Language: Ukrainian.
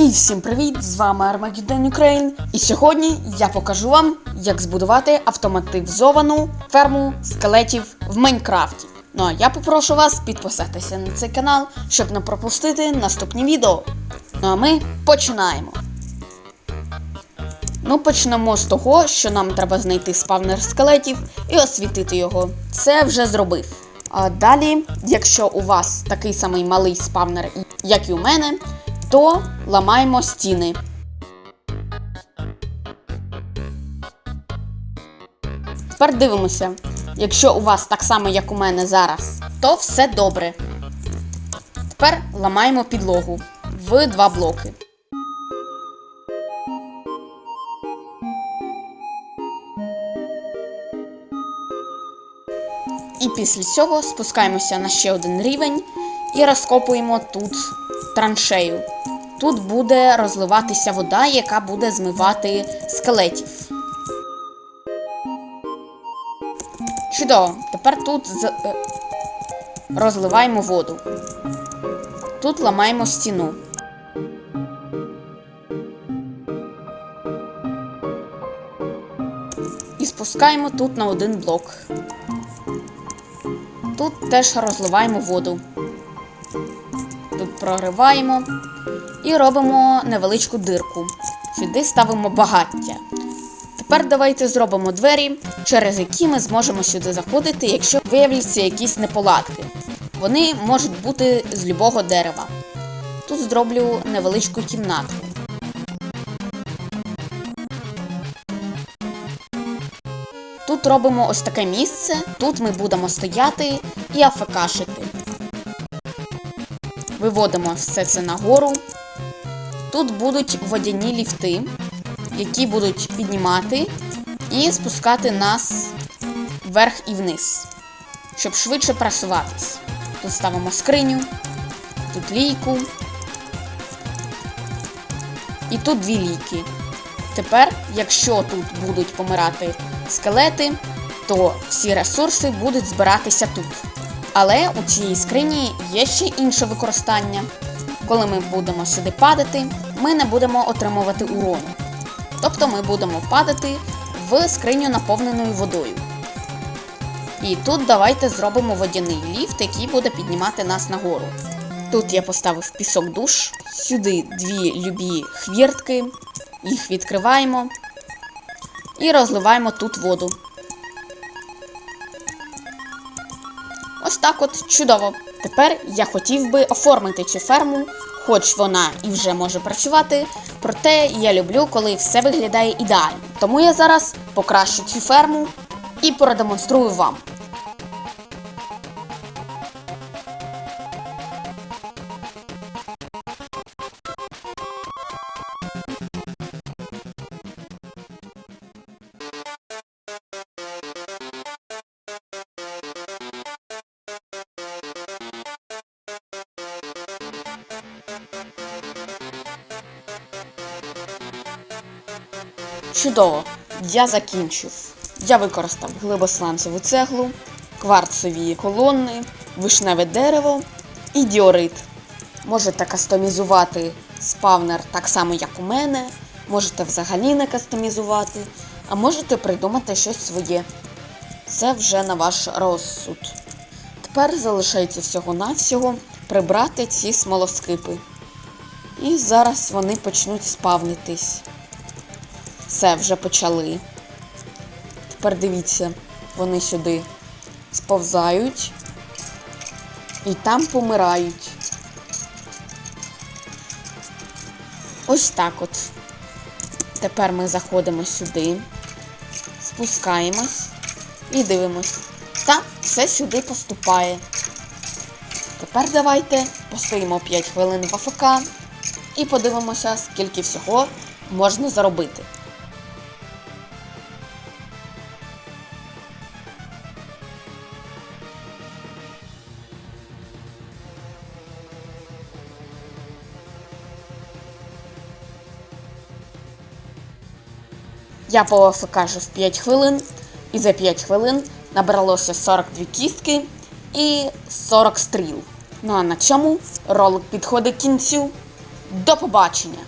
І всім привіт! З вами Armageddon Ukraine. І сьогодні я покажу вам, як збудувати автоматизовану ферму скелетів в Майнкрафті. Ну а я попрошу вас підписатися на цей канал, щоб не пропустити наступні відео. Ну а ми починаємо. Ну, почнемо з того, що нам треба знайти спавнер скелетів і освітити його. Це вже зробив. А далі, якщо у вас такий самий малий спавнер, як і у мене, то ламаємо стіни. Тепер дивимося. Якщо у вас так само, як у мене зараз, то все добре. Тепер ламаємо підлогу в два блоки. І після цього спускаємося на ще один рівень і розкопуємо тут траншею. Тут буде розливатися вода, яка буде змивати скелетів. Чудово, тепер тут з... е, розливаємо воду. Тут ламаємо стіну. І спускаємо тут на один блок. Тут теж розливаємо воду. Прориваємо і робимо невеличку дирку. Сюди ставимо багаття. Тепер давайте зробимо двері, через які ми зможемо сюди заходити, якщо виявляться якісь неполадки. Вони можуть бути з любого дерева. Тут зроблю невеличку кімнатку. Тут робимо ось таке місце. Тут ми будемо стояти і афекашити. Виводимо все це нагору. Тут будуть водяні ліфти, які будуть піднімати і спускати нас вверх і вниз, щоб швидше просуватись. Тут ставимо скриню, тут лійку. І тут дві лійки. Тепер, якщо тут будуть помирати скелети, то всі ресурси будуть збиратися тут. Але у цій скрині є ще інше використання. Коли ми будемо сюди падати, ми не будемо отримувати урону. Тобто ми будемо падати в скриню наповненою водою. І тут давайте зробимо водяний ліфт, який буде піднімати нас нагору. Тут я поставив пісок душ, сюди дві любі хвіртки, їх відкриваємо і розливаємо тут воду. Так от чудово. Тепер я хотів би оформити цю ферму, хоч вона і вже може працювати, проте я люблю, коли все виглядає ідеально. Тому я зараз покращу цю ферму і продемонструю вам. Чудово, я закінчив. Я використав глибосланцеву цеглу, кварцеві колони, вишневе дерево і діорит. Можете кастомізувати спавнер так само, як у мене. Можете взагалі не кастомізувати, а можете придумати щось своє. Це вже на ваш розсуд. Тепер залишається всього-навсього прибрати ці смолоскипи. І зараз вони почнуть спавнитись. Все, вже почали. Тепер дивіться, вони сюди сповзають і там помирають. Ось так от. Тепер ми заходимо сюди, спускаємось і дивимось. Так, все сюди поступає. Тепер давайте постоїмо 5 хвилин в АФК і подивимося, скільки всього можна заробити. Я по кажу в 5 хвилин, і за 5 хвилин набралося 42 кістки і 40 стріл. Ну а на цьому ролик підходить кінцю. До побачення!